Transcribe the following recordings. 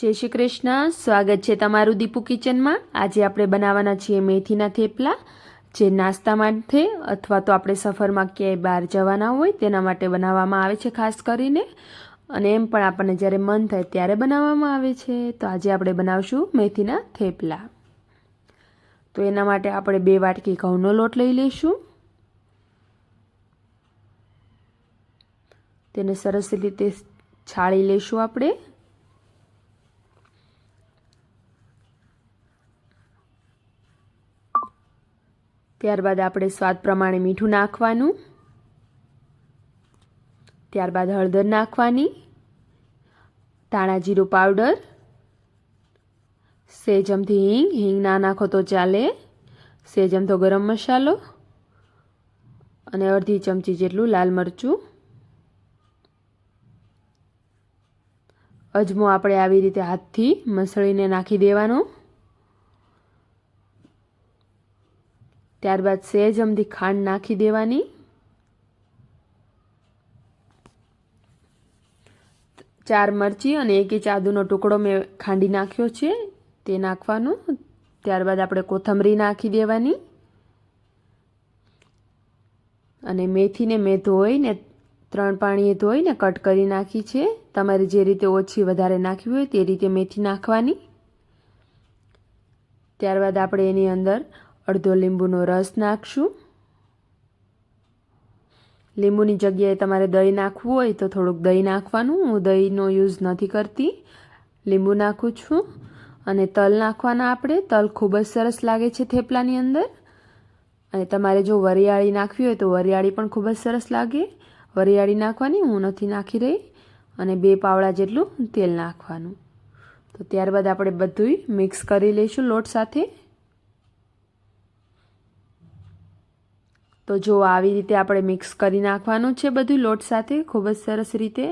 જય શ્રી કૃષ્ણ. સ્વાગત છે તમારું દીપુ કિચનમાં. આજે આપણે બનાવવાના છીએ મેથીના થેપલા. જે નાસ્તા માટે અથવા તો આપણે સફરમાં ક્યાંય બહાર જવાના હોય તેના માટે બનાવવામાં આવે છે ખાસ કરીને. અને એમ પણ આપણને જ્યારે મન થાય ત્યારે બનાવવામાં આવે છે. તો આજે આપણે બનાવશું મેથીના થેપલા. તો એના માટે આપણે બે વાટકી ઘઉંનો લોટ લઈ લઈશું. તેને સરસ રીતે છાળી લઈશું આપણે. ત્યારબાદ આપણે સ્વાદ પ્રમાણે મીઠું નાખવાનું. ત્યારબાદ હળદર નાખવાની. ધાણા જીરું પાવડર. સેજમથી હિંગ હિંગ ના નાખો તો ચાલે. સેજમથો ગરમ મસાલો. અને અડધી ચમચી જેટલું લાલ મરચું. અજમો આપણે આવી રીતે હાથથી મસળીને નાખી દેવાનો. ત્યારબાદ સહેજ અમથી ખાંડ નાખી દેવાની. ચાર મરચી અને એક ઇંચ આદુનો ટુકડો મેં ખાંડી નાખ્યો છે, તે નાખવાનું. ત્યારબાદ આપણે કોથમરી નાખી દેવાની. અને મેથીને મેં ધોઈને, ત્રણ પાણીએ ધોઈને કટ કરી નાખી છે. તમારે જે રીતે ઓછી વધારે નાખવી હોય તે રીતે મેથી નાખવાની. ત્યારબાદ આપણે એની અંદર અડધો લીંબુનો રસ નાખશું. લીંબુની જગ્યાએ તમારે દહીં નાખવું હોય તો થોડુંક દહીં નાખવાનું. હું દહીંનો યુઝ નથી કરતી. લીંબુ નાખું છું. અને તલ નાખવાના આપણે. તલ ખૂબ જ સરસ લાગે છે થેપલાની અંદર. અને તમારે જો વરિયાળી નાખવી હોય તો વરિયાળી પણ ખૂબ જ સરસ લાગે. વરિયાળી નાખવાની, હું નથી નાખી રહી. અને બે પાવડા જેટલું તેલ નાખવાનું. તો ત્યારબાદ આપણે બધું મિક્સ કરી લઈશું લોટ સાથે. તો જો આવી રીતે આપણે મિક્સ કરી નાખવાનું છે બધું લોટ સાથે, ખૂબ જ સરસ રીતે.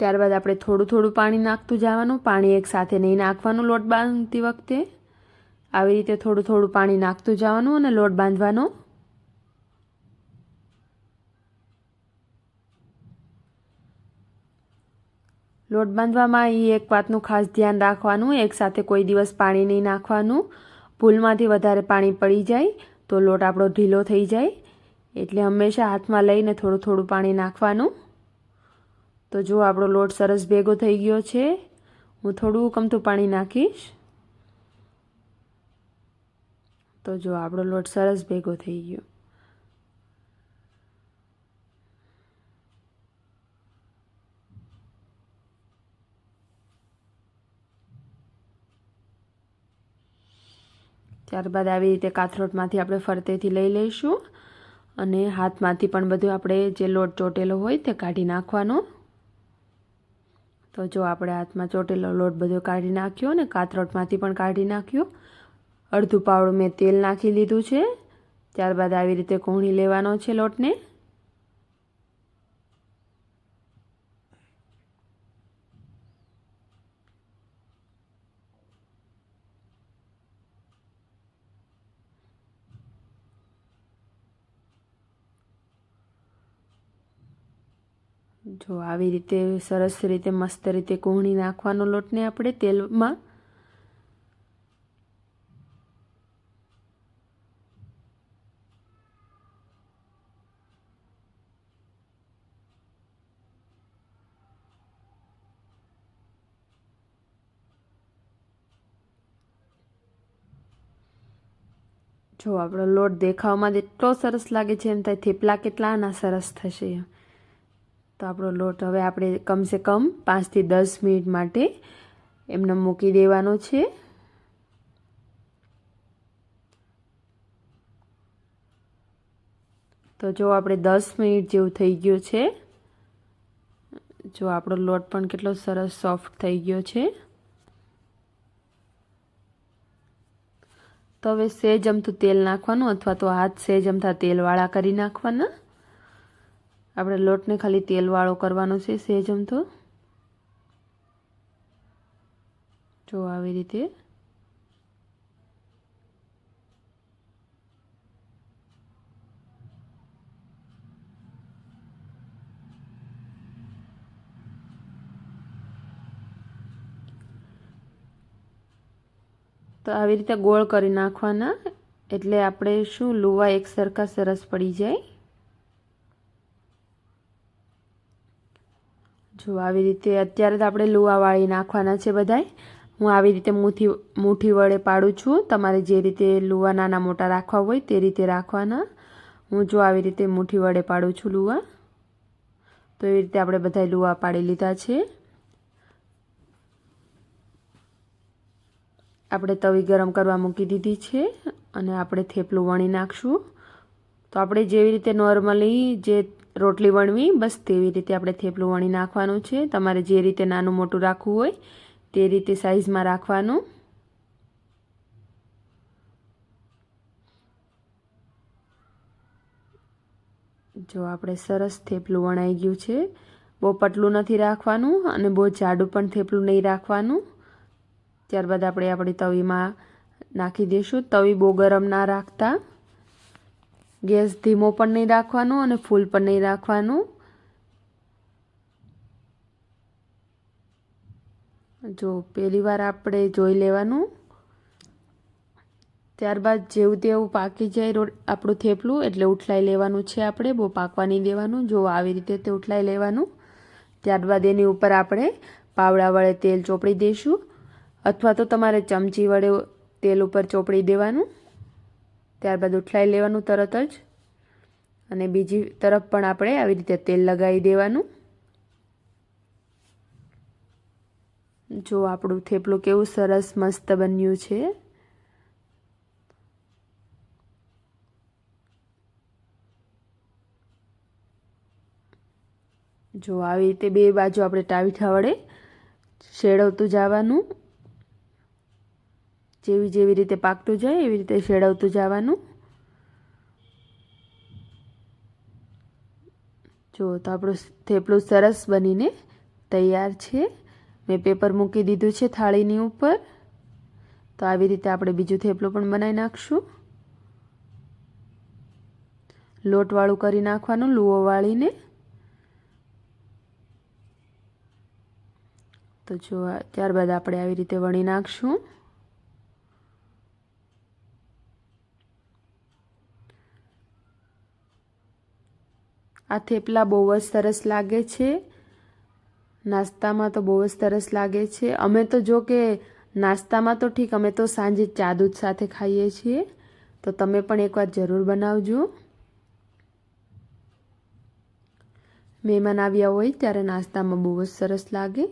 ત્યારબાદ આપણે થોડું થોડું પાણી નાખતું જવાનું, પાણી એક સાથે નહીં નાખવાનું લોટ બાંધતી વખતે. આવી રીતે થોડું થોડું પાણી નાખતું જવાનું અને લોટ બાંધવાનો લોટ બાંધવામાં એ એક વાતનું ખાસ ધ્યાન રાખવાનું એકસાથે કોઈ દિવસ પાણી નહીં નાખવાનું. ભૂલમાંથી વધારે પાણી પડી જાય તો લોટ આપણો ઢીલો થઈ જાય. એટલે હંમેશા હાથમાં લઈને થોડું થોડું પાણી નાખવાનું. તો જો આપણો લોટ સરસ ભેગો થઈ ગયો છે, હું થોડું કમતું પાણી નાખીશ. તો જો આપણો લોટ સરસ ભેગો થઈ ગયો. ત્યારબાદ આવી રીતે કાથરોટમાંથી આપણે ફરતેથી લઈ લઈશું અને હાથમાંથી પણ બધું આપણે જે લોટ ચોટેલો હોય તે કાઢી નાખવાનો. તો જો આપણે હાથમાં ચોટેલો લોટ બધો કાઢી નાખ્યો અને કાથરોટમાંથી પણ કાઢી નાખ્યો. અડધું પાવડું મેં તેલ નાખી લીધું છે. ત્યારબાદ આવી રીતે કોણી લેવાનો છે લોટને. જો આવી રીતે સરસ રીતે, મસ્ત રીતે કોહણી નાખવાનો લોટને આપણે તેલમાં જો આપણો લોટ દેખાવમાં એટલો સરસ લાગે છે, એમ થાય થેપલા કેટલાના સરસ થશે. તો આપણો લોટ હવે આપણે કમસે કમ પાંચથી દસ મિનિટ માટે એમને મૂકી દેવાનો છે. તો જો આપણે દસ મિનિટ જેવું થઈ ગયું છે. જો આપણો લોટ પણ કેટલો સરસ સોફ્ટ થઈ ગયો છે. તો હવે સેજ અમથું તેલ નાખવાનું અથવા તો હાથ સેજ અમથા તેલવાળા કરી નાખવાના. આપણે લોટને ખાલી તેલ વાળો કરવાનો છે, સેજ અમથો. જો આવી રીતે. તો આવી રીતે ગોળ કરી નાખવાના, એટલે આપણે શું, લુવા એક સરખા સરસ પડી જાય. જો આવી રીતે અત્યારે તો આપણે લુવા વાળી નાખવાના છે બધાય. હું આવી રીતે મુઠ્ઠી મુઠ્ઠી વડે પાડું છું. તમારે જે રીતે લુવા નાના મોટા રાખવા હોય તે રીતે રાખવાના. હું જો આવી રીતે મુઠ્ઠી વડે પાડું છું લુવા. તો એવી રીતે આપણે બધા લુવા પાડી લીધા છે. આપણે તવી ગરમ કરવા મૂકી દીધી છે અને આપણે થેપલું વણી નાખશું. તો આપણે જેવી રીતે નોર્મલી જે રોટલી વણવી, બસ તેવી રીતે આપણે થેપલું વણી નાખવાનું છે. તમારે જે રીતે નાનું મોટું રાખવું હોય તે રીતે સાઈઝમાં રાખવાનું. જો આપણે સરસ થેપલું વણાઈ ગયું છે બહુ પતલું નથી રાખવાનું અને બહુ જાડું પણ થેપલું નહીં રાખવાનું. ત્યારબાદ આપણે આપણી તવીમાં નાખી દઈશું. તવી બહુ ગરમ ના રાખતા. ગેસ ધીમો પણ નહીં રાખવાનો અને ફૂલ પણ નહીં રાખવાનું. જો પહેલી વાર આપણે જોઈ લેવાનું. ત્યારબાદ જેવું તેવું પાકી જાય આપણું થેપલું એટલે ઉઠલાઈ લેવાનું છે આપણે, બહુ પાકવા નહીં દેવાનું. જો આવી રીતે તે ઉઠલાઈ લેવાનું. ત્યારબાદ એની ઉપર આપણે પાવડા વડે તેલ ચોપડી દઈશું. અથવા તો તમારે ચમચી વડે તેલ ઉપર ચોપડી દેવાનું. ત્યારબાદ ઉઠલાઈ લેવાનું તરત જ. અને બીજી તરફ પણ આપણે આવી રીતે તેલ લગાવી દેવાનું. જો આપણું થેપલું કેવું સરસ મસ્ત બન્યું છે. જો આવી રીતે બે બાજુ આપણે ટાવીઠા વડે શેડવતું જવાનું. જેવી જેવી રીતે પાકતું જાય, એવી રીતે શેડવતું જવાનું. જો, તો આપણું થેપલું સરસ બનીને તૈયાર છે. મેં પેપર મૂકી દીધું છે થાળીની ઉપર. તો આવી રીતે આપણે બીજું થેપલું પણ બનાવી નાખશું. લોટવાળું કરી નાખવાનું લુઓ વાળીને. તો જો, ત્યારબાદ આપણે આવી રીતે વણી નાખશું. આ થેપલા બહુ જ સરસ લાગે છે. નાસ્તામાં તો બહુ જ સરસ લાગે છે. અમે તો જો કે નાસ્તામાં તો ઠીક, અમે તો સાંજે ચા દૂધ સાથે ખાઈએ છીએ. તો તમે પણ એકવાર જરૂર બનાવજો. મહેમાન આવ્યા હોય ત્યારે નાસ્તામાં બહુ જ સરસ લાગે.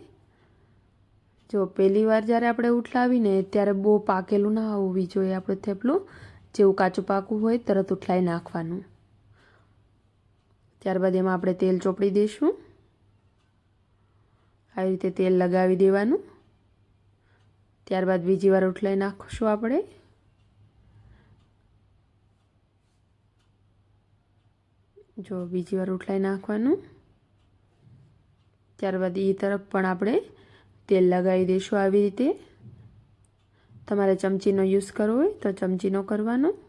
જો પહેલી વાર જ્યારે આપણે ઉઠલાવીને ત્યારે બહુ પાકેલું ના હોવી જોઈએ આપણું થેપલું. જેવું કાચું પાકું હોય, તરત ઉઠલાઈ નાખવાનું. ત્યારબાદ એમાં આપણે તેલ ચોપડી દઈશું. આવી રીતે તેલ લગાવી દેવાનું. ત્યારબાદ બીજી વાર ઉઠલાઈ નાખશું આપણે. જો બીજી વાર ઉઠલાઈ નાખવાનું. ત્યારબાદ એ તરફ પણ આપણે તેલ લગાવી દઈશું આવી રીતે. તમારે ચમચીનો યુઝ કરવો હોય તો ચમચીનો કરવાનો.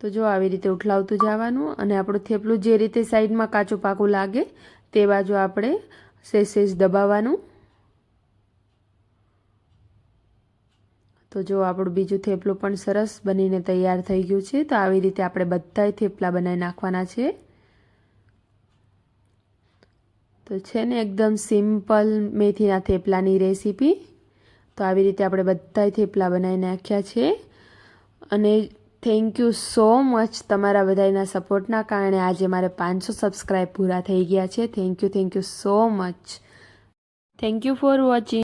તો જો આવી રીતે ઉઠલાવતું જવાનું અને આપણું થેપલું જે રીતે સાઈડમાં કાચું પાકું લાગે તે બાજુ આપણે સેજ દબાવવાનું. તો જો આપણું બીજું થેપલું પણ સરસ બનીને તૈયાર થઈ ગયું છે, તો આવી રીતે આપણે બધાય થેપલા બનાવી નાખવાના છે. તો છે ને એકદમ સિમ્પલ મેથીના થેપલાની રેસીપી. તો આવી રીતે આપણે બધાય થેપલા બનાવી નાખ્યા છે. અને થેન્ક યુ સો મચ તમારા બધાના સપોર્ટના કારણે આજે મારે પાંચસો સબસ્ક્રાઈબ પૂરા થઈ ગયા છે. Thank you thank you so much thank you for watching